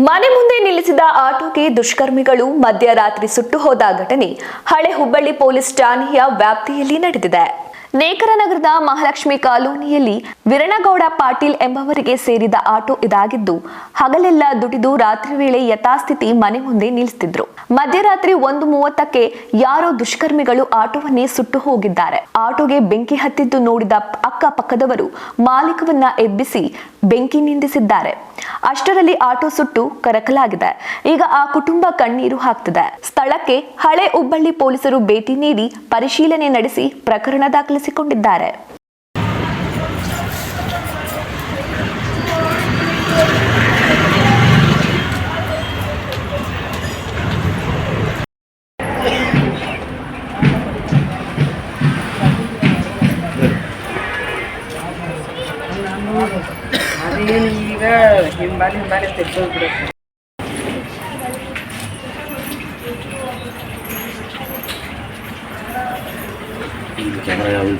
ಮನೆ ಮುಂದೆ ನಿಲ್ಲಿಸಿದ ಆಟೋಗೆ ದುಷ್ಕರ್ಮಿಗಳು ಮಧ್ಯರಾತ್ರಿ ಸುಟ್ಟು ಹೋದ ಘಟನೆ. ಹಳೆ ಹುಬ್ಬಳ್ಳಿ ಪೊಲೀಸ್ ಠಾಣೆಯ ವ್ಯಾಪ್ತಿಯಲ್ಲಿ ನಡೆದಿದೆ. ನೇಕರ ನಗರದ ಮಹಾಲಕ್ಷ್ಮಿ ಕಾಲೋನಿಯಲ್ಲಿ ವಿರಣಗೌಡ ಪಾಟೀಲ್ ಎಂಬವರಿಗೆ ಸೇರಿದ ಆಟೋ ಇದಾಗಿದ್ದು, ಹಗಲೆಲ್ಲ ದುಡಿದು ರಾತ್ರಿ ವೇಳೆ ಯಥಾಸ್ಥಿತಿ ಮನೆ ಮುಂದೆ ನಿಲ್ಲಿಸುತ್ತಿದ್ರು ಮಧ್ಯರಾತ್ರಿ ಒಂದು ಮೂವತ್ತಕ್ಕೆ ಯಾರೋ ದುಷ್ಕರ್ಮಿಗಳು ಆಟೋವನ್ನೇ ಸುಟ್ಟು ಹೋಗಿದ್ದಾರೆ. ಆಟೋಗೆ ಬೆಂಕಿ ಹತ್ತಿದ್ದು ನೋಡಿದ ಅಕ್ಕಪಕ್ಕದವರು ಮಾಲೀಕವನ್ನ ಎಬ್ಬಿಸಿ ಬೆಂಕಿ ನಿಂದಿಸಿದ್ದಾರೆ. ಅಷ್ಟರಲ್ಲಿ ಆಟೋ ಸುಟ್ಟು ಕರಕಲಾಗಿದೆ. ಈಗ ಆ ಕುಟುಂಬ ಕಣ್ಣೀರು ಹಾಕ್ತಿದೆ. ಸ್ಥಳಕ್ಕೆ ಹಳೆ ಹುಬ್ಬಳ್ಳಿ ಪೊಲೀಸರು ಭೇಟಿ ನೀಡಿ ಪರಿಶೀಲನೆ ನಡೆಸಿ ಪ್ರಕರಣ ದಾಖಲಿಸಿಕೊಂಡಿದ್ದಾರೆ. ಅದೇನು ಈಗ ಹಿಂಬಾಲಿ ಹಿಂಬಾಲಿ Bir kenara yavru.